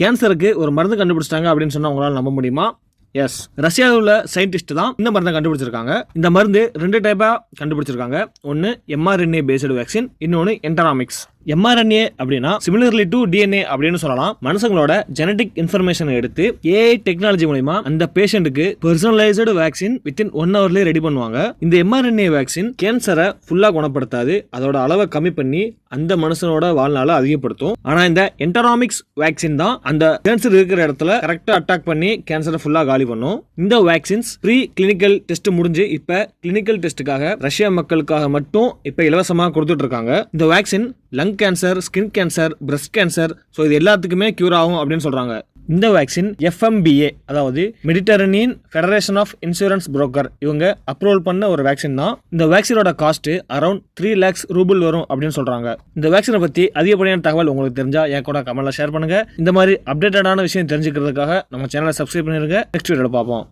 கேன்சருக்கு ஒரு மருந்து கண்டுபிடிச்சிட்டாங்க அப்படின்னு சொன்னால் உங்களால் நம்ப முடியுமா? எஸ் ரஷ்யாவில் உள்ள சயின்டிஸ்ட் தான் இந்த மருந்தை கண்டுபிடிச்சிருக்காங்க. இந்த மருந்து ரெண்டு டைப்பாக கண்டுபிடிச்சிருக்காங்க. ஒன்று எம்ஆர்என்ஏ பேஸ்டு வேக்சின் இன்னொன்று என்டராமிக்ஸ் எம்ஆர்என்ஏ அப்படின்னா சிமிலர்லி டு டிஎன்ஏ அப்படின்னு சொல்லலாம். மனுஷங்களோட ஜெனடிக் இன்ஃபர்மேஷனை எடுத்து ஏஐ டெக்னாலஜி மூலிமா அந்த பேஷண்ட்டுக்கு பர்சனலைஸ்டு வேக்சின் வித்தின் ஒன் ஹவர்லேயே ரெடி பண்ணுவாங்க. இந்த எம்ஆர்என்ஏ வேக்சின் கேன்சரை ஃபுல்லாக குணப்படுத்தாது. அதோட அளவை கம்மி பண்ணி அந்த மனுஷனோட வாழ்நாளை அதிகப்படுத்தும். ஆனால் இந்த என்டராமிக்ஸ் வேக்சின் தான் அந்த கேன்சர் இருக்கிற இடத்துல கரெக்டாக அட்டாக் பண்ணி கேன்சரை ஃபுல்லாக காலி பண்ணும். இந்த வேக்சின்ஸ் ப்ரீ கிளினிக்கல் டெஸ்ட் முடிஞ்சு இப்போ கிளினிக்கல் டெஸ்ட்டுக்காக ரஷ்யா மக்களுக்காக மட்டும் இப்போ இலவசமாக கொடுத்துட்டு இருக்காங்க. இந்த vaccine lung cancer skin cancer breast cancer so இது எல்லாத்துக்குமே க்யூர் ஆகும் அப்படின்னு சொல்கிறாங்க இந்த வேக்சின் எஃப்எம்பிஏ அதாவது Mediterranean federation of insurance broker இவங்க அப்ரூவல் பண்ண ஒரு வேக்சின் தான். இந்த வேக்சினோட cost around three lakhs rouble வரும் அப்படின்னு சொல்றாங்க. இந்த வேக்சினை பத்தி அதிகப்படியான தகவல் உங்களுக்கு தெரிஞ்சா என் கூட கமெண்ட்ல ஷேர் பண்ணுங்க. இந்த மாதிரி அப்டேட்டடான விஷயம் தெரிஞ்சுக்கிறதுக்காக நம்ம சேனலை சப்ஸ்கிரைப் பண்ணிருங்க. நெக்ஸ்ட் வீடியோவில் பார்ப்போம்.